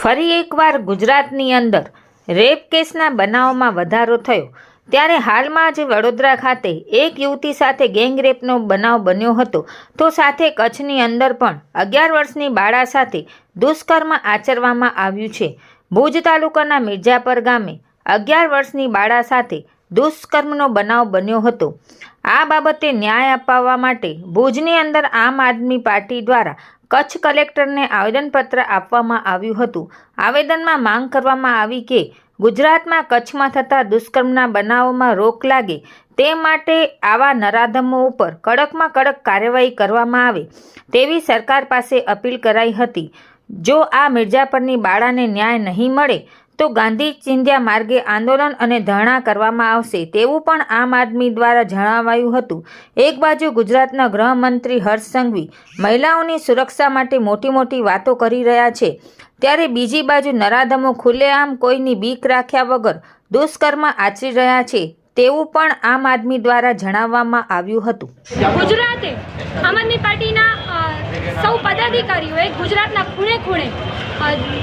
ફરી એકવાર ગુજરાતની અંદર રેપ કેસના બનાવમાં વધારો થયો. ત્યારે હાલમાં જ વડોદરા ખાતે એક યુવતી સાથે ગેંગરેપનો બનાવ બન્યો હતો. તો સાથે કચ્છની અંદર પણ અગિયાર વર્ષની બાળા સાથે દુષ્કર્મ આચરવામાં આવ્યું છે. ભુજ તાલુકાના મિર્જાપર ગામે અગિયાર વર્ષની બાળા સાથે દુષ્કર્મનો બનાવ બન્યો હતો. આ બાબતે ન્યાય અપાવવા માટે ભુજની અંદર આમ આદમી પાર્ટી દ્વારા કચ્છ કલેક્ટરને આવેદનપત્ર આપવામાં આવ્યું હતું. આવેદનમાં માંગ કરવામાં આવી કે ગુજરાતમાં કચ્છમાં થતા દુષ્કર્મના બનાવોમાં રોક લાગે તે માટે આવા નરાધમો ઉપર કડકમાં કડક કાર્યવાહી કરવામાં આવે તેવી સરકાર પાસે અપીલ કરાઈ હતી. જો આ મિર્જાપરની બાળાને ન્યાય નહીં મળે તો ગાંધી ચિંધ્યા માર્ગે આંદોલન અને ધરણા કરવામાં આવશે તેવું પણ આમ આદમી દ્વારા જણાવાયું હતું. એક બાજુ ગુજરાતના ગૃહમંત્રી હર્ષ સંઘવી મહિલાઓની સુરક્ષા માટે મોટી મોટી વાતો કરી રહ્યા છે, ત્યારે બીજી બાજુ નરાધમો ખુલ્લેઆમ કોઈની બીક રાખ્યા વગર દુષ્કર્મ આચરી રહ્યા છે તેવું પણ આમ આદમી દ્વારા જણાવવામાં આવ્યું હતું. ગુજરાતે આમ આદમી પાર્ટીના સૌ પદાધિકારીઓએ ગુજરાતના ખૂણે ખૂણે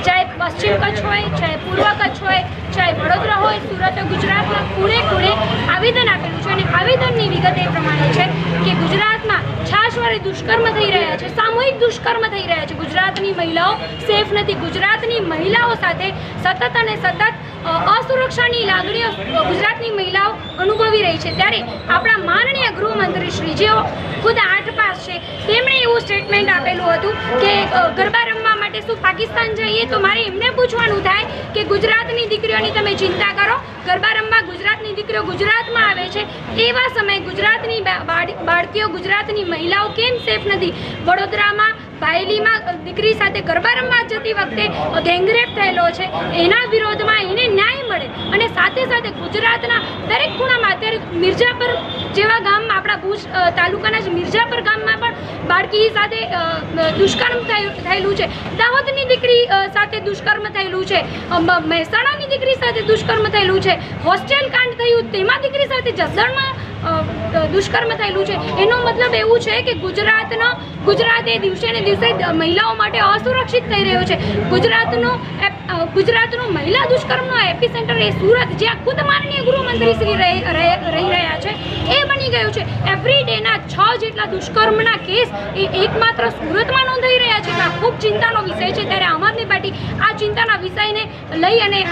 ચાહે પશ્ચિમ કચ્છ હોય, ચાહે પૂર્વ કચ્છ હોય, ચાહે વડોદરા હોય, સુરત, ગુજરાતના ખૂણે ખૂણે આવેદન આપેલું છે અને આવેદનની વિગત એ પ્રમાણે છે કે ગુજરાતમાં છાશવારે દુષ્કર્મ થઈ રહ્યા છે, સામૂહિક દુષ્કર્મ થઈ રહ્યા છે. ગુજરાતની મહિલાઓ સેફ નથી. ગુજરાતની મહિલાઓ સાથે સતત અને સતત અસુરક્ષાની લાગણીઓ ગુજરાતની મહિલાઓ અનુભવી રહી છે. ત્યારે આપણા માનનીય ગૃહમંત્રી શ્રી જેઓ ખુદ આઠ પાસ છે. તેમણે એવું સ્ટેટમેન્ટ આપેલું હતું કે ગરબા રમવા માટે શું પાકિસ્તાન જઈએ? તો મારે એમને પૂછવાનું થાય કે ગુજરાતની દીકરીઓની તમે ચિંતા કરો. ગરબા રમવા ગુજરાતની દીકરીઓ ગુજરાતમાં આવે છે. એવા સમયે ગુજરાતની બાળકીઓ ગુજરાતની મહિલાઓ કેમ સેફ નથી? વડોદરામાં બાયલીમાં દીકરી સાથે ગરબા રમવા જતી વખતે ગેંગરેપ થયેલો છે. એના વિરોધમાં એને ન્યાય મળે અને સાથે સાથે ગુજરાતના દરેક ખૂણામાં અત્યારે મિર્જાપર જેવા ગામમાં આપણા ભુજ તાલુકાના જ મિર્જાપર ગામમાં પણ બાળકી સાથે દુષ્કર્મ થયું- થયેલું છે. દાહોદની દીકરી સાથે દુષ્કર્મ થયેલું છે. મહેસાણાની દીકરી સાથે દુષ્કર્મ થયેલું છે. હોસ્ટેલ કાંડ થયું, તેમાં દીકરી સાથે જસદણમાં દુષ્કર્મ થયેલું છે. એનો મતલબ એવું છે કે ગુજરાતનો, ગુજરાત એ દિવસે ને દિવસે મહિલાઓ માટે અસુરક્ષિત થઈ રહ્યો છે. ગુજરાતનો ગુજરાતનો મહિલા દુષ્કર્મનો એપી સેન્ટર એ સુરત, જ્યાં ખુદ માનનીય ગૃહમંત્રી શ્રી રહી, રહી- રહી રહ્યા છે. એ બની ગયું છે. એવરી ડેના છ જેટલા દુષ્કર્મના કેસ એ એકમાત્ર સુરતમાં નોંધાઈ રહ્યા છે. આ ખૂબ ચિંતાનો વિષય છે. ત્યારે આમ આદમી પાર્ટી આ ચિંતાના વિષયને લઈ અને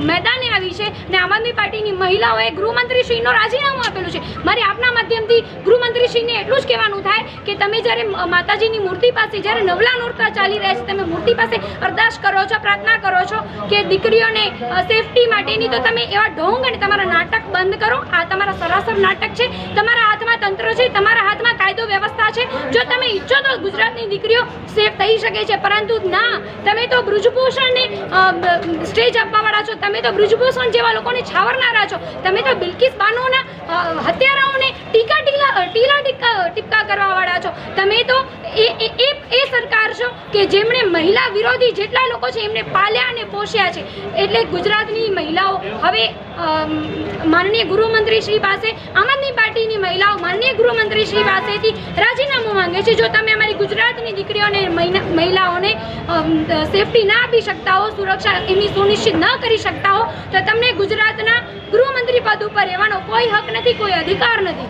મેદાને આવી છે. ને આમ આદમી પાર્ટીની મહિલાઓએ ગૃહમંત્રીશ્રીનો રાજીનામું આપેલું છે. મારે આપના માધ્યમથી ગૃહમંત્રીશ્રીને એટલું જ કહેવાનું થાય કે તમે જ્યારે માતાજીની મૂર્તિ પાસે, જ્યારે નવલા નોરતા ચાલી રહ્યા છે, તમે મૂર્તિ પાસે અરદાસ કરો છો, પ્રાર્થના કરો છો કે દીકરીઓને સેફટી માટેની તો તમે એવા ઢોંગ અને તમારા નાટક બંધ કરો. આ તમારા સરાસર નાટક છે. તમારા હાથમાં તંત્ર છે, તમારા હાથમાં કાયદો વ્યવસ્થા છે. જો તમે ઈચ્છો તો ગુજરાતની દીકરીઓ સેફ થઈ શકે છે. પરંતુ ના, તમે તો બ્રુજભૂષણને સ્ટેજ આપવાવાળા છો. તમે તો બ્રુજભૂષણ જેવા લોકોને છાવરનારા છો. તમે તો બિલકિસ બાનોના હત્યારાઓને ટીકા ટીલા ટીલા ટીકા, ટીપકા કરવાવાળા છો. તમે તો એ એ, એ- સરકાર છો કે જેમણે મહિલા વિરોધી જેટલા લોકો છે એમને પાલ્યા અને પોષ્યા છે. એટલે ગુજરાતની મહિલાઓ, હવે માનનીય ગૃહમંત્રી શ્રી પાસે, આમ આદમી પાર્ટીની મહિલાઓ માનનીય ગૃહમંત્રી શ્રી પાસેથી રાજીનામું માંગે છે. જો તમે અમારી ગુજરાતની દીકરીઓને મહિલાઓને સેફટી ના આપી શકતા હો, સુરક્ષા એમની સુનિશ્ચિત ન કરી શકતા હો, તો તમને ગુજરાતના ગૃહમંત્રી પદ ઉપર રહેવાનો કોઈ હક નથી, કોઈ અધિકાર નથી.